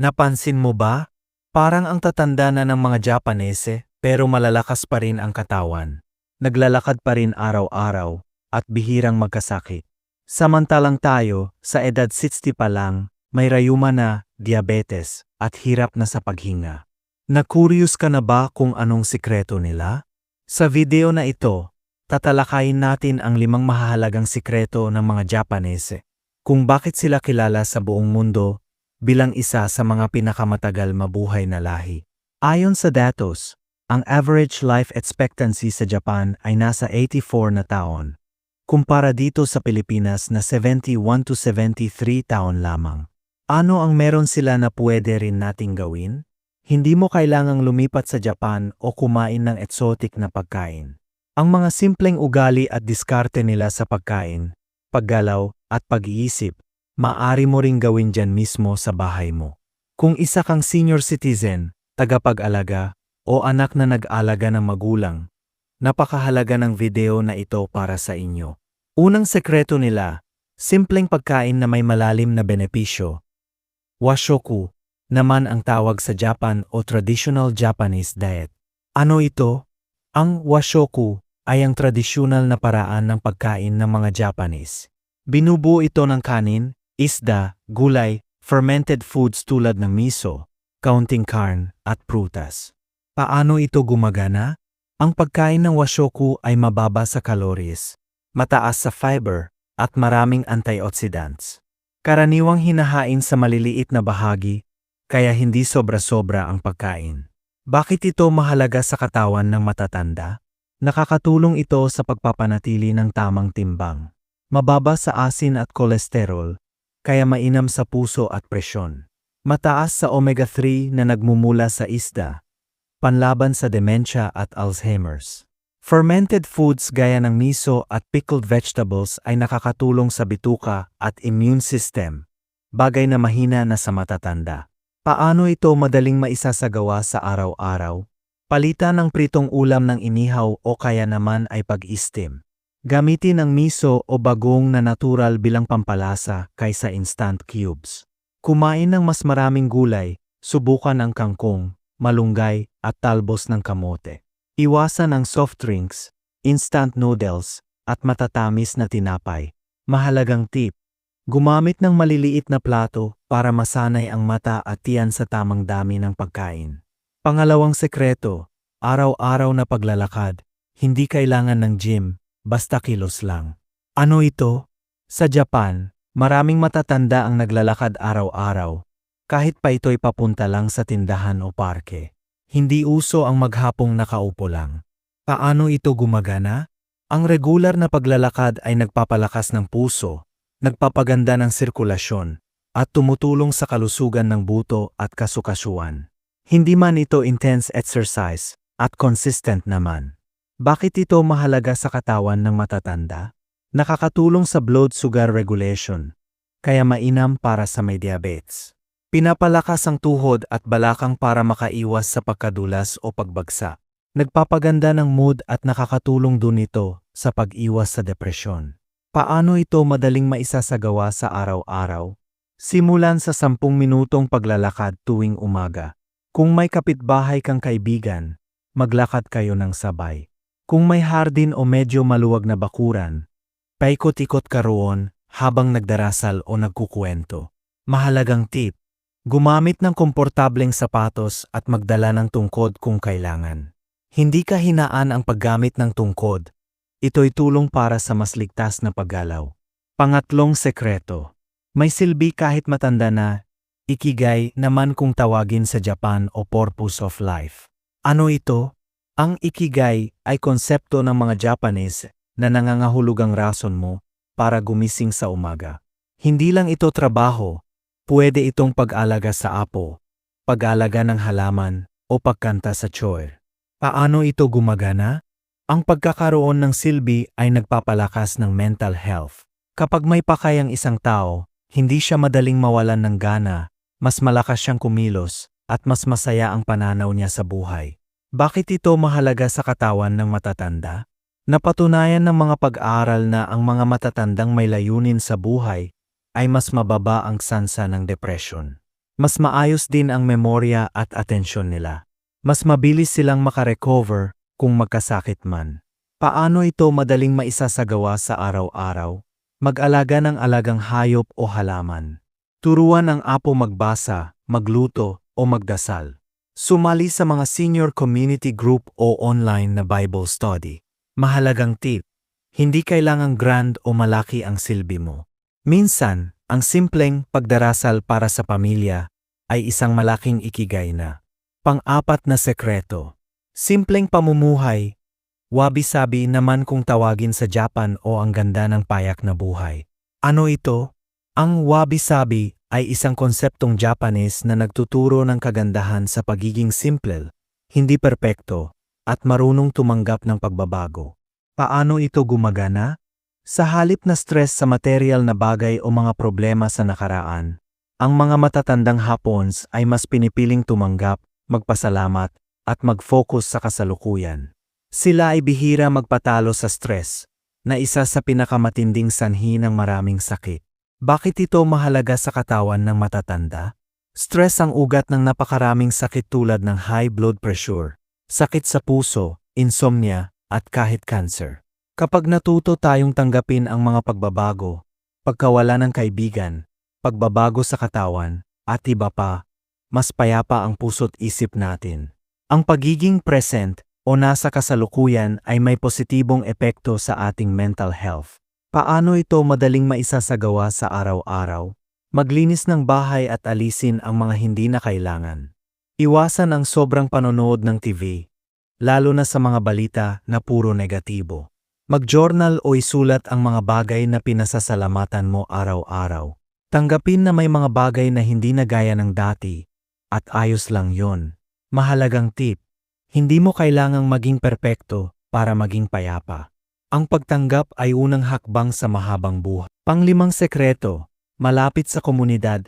Napansin mo ba? Parang ang tatanda na ng mga Japanese, pero malalakas pa rin ang katawan. Naglalakad pa rin araw-araw, at bihirang magkasakit. Samantalang tayo, sa edad 60 pa lang, may rayuma na, diabetes, at hirap na sa paghinga. Nakurious ka na ba kung anong sikreto nila? Sa video na ito, tatalakayin natin ang limang mahahalagang sikreto ng mga Japanese, kung bakit sila kilala sa buong mundo bilang isa sa mga pinakamatagal mabuhay na lahi. Ayon sa datos, ang average life expectancy sa Japan ay nasa 84 na taon, kumpara dito sa Pilipinas na 71 to 73 taon lamang. Ano ang meron sila na pwede rin nating gawin? Hindi mo kailangang lumipat sa Japan o kumain ng exotic na pagkain. Ang mga simpleng ugali at diskarte nila sa pagkain, paggalaw at pag-iisip maari mo ring gawin dyan mismo sa bahay mo. Kung isa kang senior citizen, tagapag-alaga, o anak na nag-alaga ng magulang, napakahalaga ng video na ito para sa inyo. Unang sekreto nila, simpleng pagkain na may malalim na benepisyo. Washoku, naman ang tawag sa Japan o traditional Japanese diet. Ano ito? Ang washoku ay ang tradisyonal na paraan ng pagkain ng mga Japanese. Binubuo ito ng kanin, isda, gulay, fermented foods tulad ng miso, kaunting karn, at prutas. Paano ito gumagana? Ang pagkain ng washoku ay mababa sa calories, mataas sa fiber, at maraming antioxidants. Karaniwang hinahain sa maliliit na bahagi, kaya hindi sobra-sobra ang pagkain. Bakit ito mahalaga sa katawan ng matatanda? Nakakatulong ito sa pagpapanatili ng tamang timbang. Mababa sa asin at kolesterol, kaya mainam sa puso at presyon. Mataas sa omega-3 na nagmumula sa isda, panlaban sa demensya at Alzheimer's. Fermented foods gaya ng miso at pickled vegetables ay nakakatulong sa bituka at immune system, bagay na mahina na sa matatanda. Paano ito madaling maisasagawa sa araw-araw? Palitan ng pritong ulam ng inihaw o kaya naman ay pag-istim. Gamitin ang miso o bagong na natural bilang pampalasa kaysa instant cubes. Kumain ng mas maraming gulay, subukan ang kangkong, malunggay at talbos ng kamote. Iwasan ang soft drinks, instant noodles, at matatamis na tinapay. Mahalagang tip, gumamit ng maliliit na plato para masanay ang mata at tiyan sa tamang dami ng pagkain. Pangalawang sekreto, araw-araw na paglalakad, hindi kailangan ng gym, basta kilos lang. Ano ito? Sa Japan, maraming matatanda ang naglalakad araw-araw, kahit pa ito'y papunta lang sa tindahan o parke. Hindi uso ang maghapong nakaupo lang. Paano ito gumagana? Ang regular na paglalakad ay nagpapalakas ng puso, nagpapaganda ng sirkulasyon, at tumutulong sa kalusugan ng buto at kasukasuan. Hindi man ito intense exercise, at consistent naman. Bakit ito mahalaga sa katawan ng matatanda? Nakakatulong sa blood sugar regulation, kaya mainam para sa may diabetes. Pinapalakas ang tuhod at balakang para makaiwas sa pagkadulas o pagbagsak. Nagpapaganda ng mood at nakakatulong din ito sa pag-iwas sa depresyon. Paano ito madaling maisasagawa sa araw-araw? Simulan sa 10 minutong paglalakad tuwing umaga. Kung may kapitbahay kang kaibigan, maglakad kayo ng sabay. Kung may hardin o medyo maluwag na bakuran, paikot-ikot ka roon habang nagdarasal o nagkukwento. Mahalagang tip, Gumamit ng komportableng sapatos at magdala ng tungkod kung kailangan. Hindi ka hinaan ang paggamit ng tungkod. Ito'y tulong para sa mas ligtas na paggalaw. Pangatlong sekreto. May silbi kahit matanda na, ikigay naman kung tawagin sa Japan o purpose of life. Ano ito? Ang ikigay ay konsepto ng mga Japanese na nangangahulugang rason mo para gumising sa umaga. Hindi lang ito trabaho, Pwede itong pag-alaga sa apo, pag-alaga ng halaman, o pagkanta sa chore. Paano ito gumagana? Ang pagkakaroon ng silbi ay nagpapalakas ng mental health. Kapag may pakay ang isang tao, hindi siya madaling mawalan ng gana, mas malakas siyang kumilos, at mas masaya ang pananaw niya sa buhay. Bakit ito mahalaga sa katawan ng matatanda? Napatunayan ng mga pag-aaral na ang mga matatandang may layunin sa buhay ay mas mababa ang sansa ng depression. mas maayos din ang memorya at atensyon nila. Mas mabilis silang makarecover kung magkasakit man. Paano ito madaling maisasagawa sa araw-araw? Mag-alaga ng alagang hayop o halaman. Turuan ang apo magbasa, magluto, o magdasal. Sumali sa mga senior community group o online na Bible study. Mahalagang tip, hindi kailangang grand o malaki ang silbi mo. Minsan, ang simpleng pagdarasal para sa pamilya ay isang malaking ikigay na. Pang-apat na sekreto. Simpleng pamumuhay. Wabi-sabi naman kung tawagin sa Japan o ang ganda ng payak na buhay. Ano ito? Ang wabi-sabi ay isang konseptong Japanese na nagtuturo ng kagandahan sa pagiging simple, hindi perpekto, at marunong tumanggap ng pagbabago. Paano ito gumagana? Sa halip na stress sa material na bagay o mga problema sa nakaraan, ang mga matatandang Hapons ay mas pinipiling tumanggap, magpasalamat, at mag-focus sa kasalukuyan. Sila ay bihira magpatalo sa stress, na isa sa pinakamatinding sanhi ng maraming sakit. Bakit ito mahalaga sa katawan ng matatanda? Stress ang ugat ng napakaraming sakit tulad ng high blood pressure, sakit sa puso, insomnia, at kahit cancer. Kapag natuto tayong tanggapin ang mga pagbabago, pagkawala ng kaibigan, pagbabago sa katawan, at iba pa, mas payapa ang puso't isip natin. Ang pagiging present o nasa kasalukuyan ay may positibong epekto sa ating mental health. Paano ito madaling maisasagawa sa araw-araw? Maglinis ng bahay at alisin ang mga hindi na kailangan. Iwasan ang sobrang panonood ng TV, lalo na sa mga balita na puro negatibo. Mag-journal o isulat ang mga bagay na pinasasalamatan mo araw-araw. Tanggapin na may mga bagay na hindi na gaya ng dati, at ayos lang yon. Mahalagang tip, hindi mo kailangang maging perpekto para maging payapa. Ang pagtanggap ay unang hakbang sa mahabang buhay. Panglimang sekreto, malapit sa komunidad.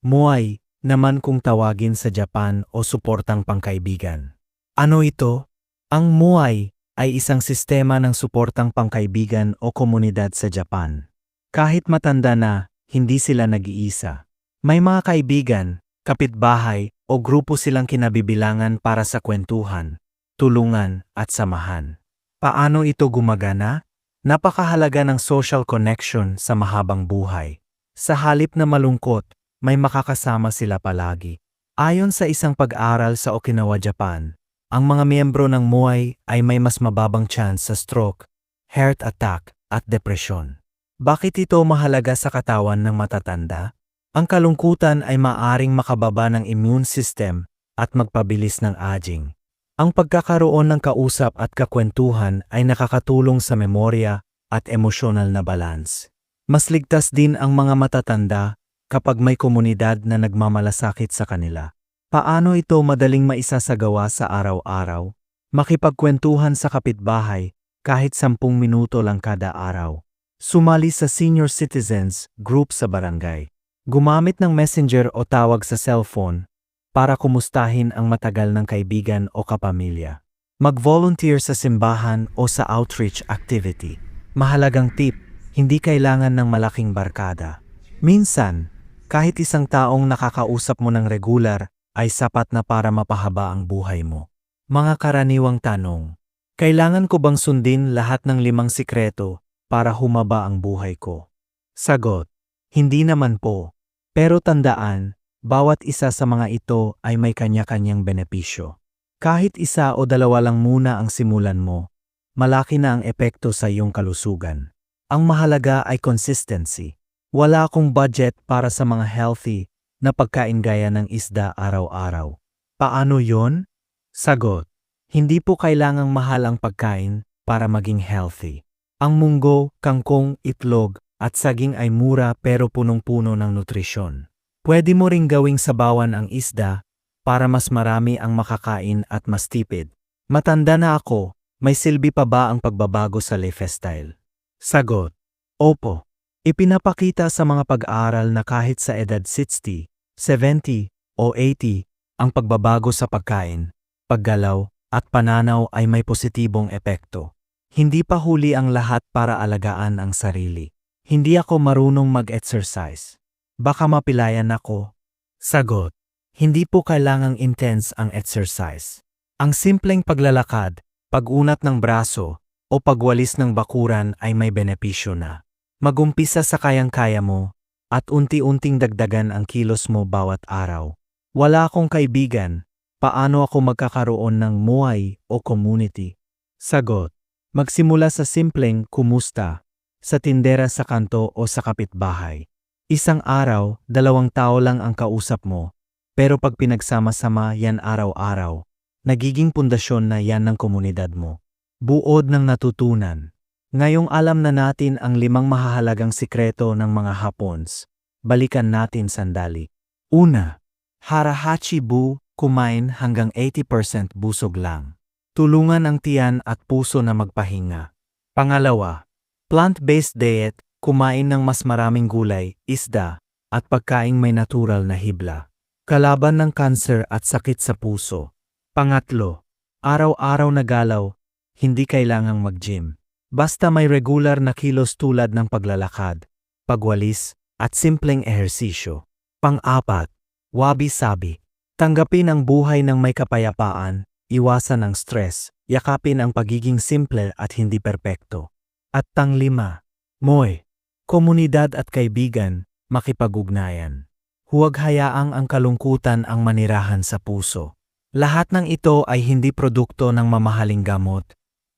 Muay, naman kung tawagin sa Japan o suportang pangkaibigan. Ano ito? Ang Muay ay isang sistema ng suportang pangkaibigan o komunidad sa Japan. Kahit matanda na, hindi sila nag-iisa. May mga kaibigan, kapitbahay o grupo silang kinabibilangan para sa kwentuhan, tulungan at samahan. Paano ito gumagana? Napakahalaga ng social connection sa mahabang buhay. Sa halip na malungkot, may makakasama sila palagi. Ayon sa isang pag-aral sa Okinawa, Japan, ang mga miyembro ng MUAY ay may mas mababang chance sa stroke, heart attack, at depresyon. Bakit ito mahalaga sa katawan ng matatanda? Ang kalungkutan ay maaring makababa ng immune system at magpabilis ng aging. Ang pagkakaroon ng kausap at kakwentuhan ay nakakatulong sa memorya at emosyonal na balance. Mas ligtas din ang mga matatanda kapag may komunidad na nagmamalasakit sa kanila. Paano ito madaling maisasagawa sa araw-araw? Makipagkwentuhan sa kapitbahay kahit sampung minuto lang kada araw. Sumali sa senior citizens group sa barangay. Gumamit ng messenger o tawag sa cellphone para kumustahin ang matagal ng kaibigan o kapamilya. Mag-volunteer sa simbahan o sa outreach activity. Mahalagang tip, hindi kailangan ng malaking barkada. Minsan, kahit isang taong nakakausap mo ng regular ay sapat na para mapahaba ang buhay mo. Mga karaniwang tanong, kailangan ko bang sundin lahat ng limang sikreto para humaba ang buhay ko? Sagot, hindi naman po. Pero tandaan, bawat isa sa mga ito ay may kanya-kanyang benepisyo. Kahit isa o dalawa lang muna ang simulan mo, malaki na ang epekto sa iyong kalusugan. Ang mahalaga ay consistency. Wala akong budget para sa mga healthy na pagkain gaya ng isda araw-araw. Paano yon? Sagot, hindi po kailangang mahal ang pagkain para maging healthy. Ang munggo, kangkong, itlog at saging ay mura pero punong-puno ng nutrisyon. Pwede mo ring gawing sabawan ang isda para mas marami ang makakain at mas tipid. Matanda na ako, may silbi pa ba ang pagbabago sa lifestyle? Sagot, Opo. Ipinapakita sa mga pag-aaral na kahit sa edad 60, 70 o 80, ang pagbabago sa pagkain, paggalaw, at pananaw ay may positibong epekto. Hindi pa huli ang lahat para alagaan ang sarili. Hindi ako marunong mag-exercise. Baka mapilayan ako. Sagot. Hindi po kailangang intense ang exercise. Ang simpleng paglalakad, pag-unat ng braso, o pagwalis ng bakuran ay may benepisyo na. Magumpisa sa kayang-kaya mo, at unti-unting dagdagan ang kilos mo bawat araw. Wala akong kaibigan, paano ako magkakaroon ng muay o community? Sagot. Magsimula sa simpleng kumusta, sa tindera sa kanto o sa kapitbahay. Isang araw, dalawang tao lang ang kausap mo, pero pag pinagsama-sama yan araw-araw, nagiging pundasyon na yan ng komunidad mo. Buod ng natutunan. Ngayong alam na natin ang limang mahahalagang sikreto ng mga Hapons, balikan natin sandali. Una, Harahachi Bu, kumain hanggang 80% busog lang. Tulungan ang tiyan at puso na magpahinga. Pangalawa, plant-based diet, kumain ng mas maraming gulay, isda, at pagkaing may natural na hibla. Kalaban ng kanser at sakit sa puso. Pangatlo, araw-araw na galaw, hindi kailangang mag-gym. Basta may regular na kilos tulad ng paglalakad, pagwalis, at simpleng ehersisyo. Pang-apat, wabi-sabi. Tanggapin ang buhay ng may kapayapaan, iwasan ang stress, yakapin ang pagiging simple at hindi perpekto. At tanglima, moy, komunidad at kaibigan, makipag-ugnayan. Huwag hayaang ang kalungkutan ang manirahan sa puso. Lahat ng ito ay hindi produkto ng mamahaling gamot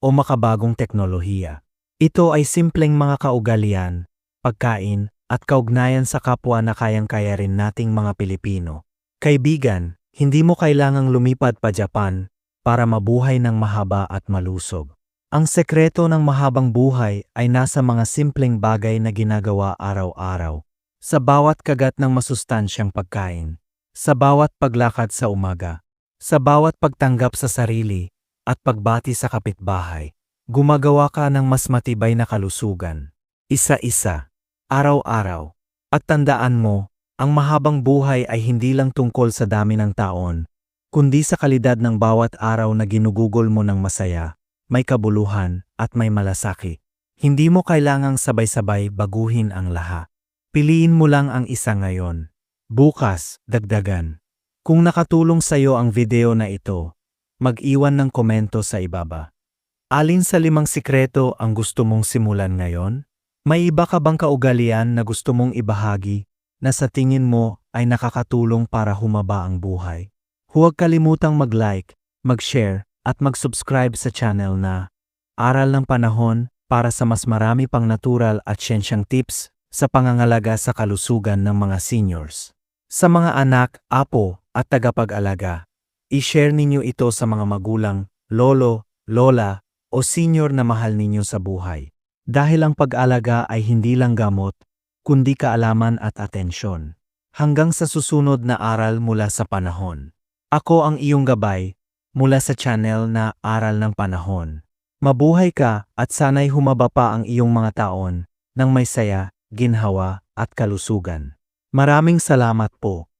o makabagong teknolohiya. Ito ay simpleng mga kaugalian, pagkain, at kaugnayan sa kapwa na kayang-kaya rin nating mga Pilipino. Kaibigan, hindi mo kailangang lumipad pa Japan para mabuhay ng mahaba at malusog. Ang sekreto ng mahabang buhay ay nasa mga simpleng bagay na ginagawa araw-araw. Sa bawat kagat ng masustansyang pagkain, sa bawat paglakad sa umaga, sa bawat pagtanggap sa sarili, at pagbati sa kapitbahay, gumagawa ka ng mas matibay na kalusugan. Isa-isa, araw-araw. At tandaan mo, ang mahabang buhay ay hindi lang tungkol sa dami ng taon, kundi sa kalidad ng bawat araw na ginugugol mo ng masaya, may kabuluhan, at may malasaki. Hindi mo kailangang sabay-sabay baguhin ang lahat. Piliin mo lang ang isa ngayon. Bukas, dagdagan. Kung nakatulong sa'yo ang video na ito, mag-iwan ng komento sa ibaba. Alin sa limang sikreto ang gusto mong simulan ngayon? May iba ka bang kaugalian na gusto mong ibahagi na sa tingin mo ay nakakatulong para humaba ang buhay? Huwag kalimutang mag-like, mag-share, at mag-subscribe sa channel na Aral ng Panahon para sa mas marami pang natural at siyensyang tips sa pangangalaga sa kalusugan ng mga seniors. Sa mga anak, apo, at tagapag-alaga, i-share ninyo ito sa mga magulang, lolo, lola, o senior na mahal ninyo sa buhay. Dahil ang pag-alaga ay hindi lang gamot, kundi kaalaman at atensyon. Hanggang sa susunod na aral mula sa panahon. Ako ang iyong gabay mula sa channel na Aral ng Panahon. Mabuhay ka at sana'y humaba pa ang iyong mga taon ng may saya, ginhawa at kalusugan. Maraming salamat po.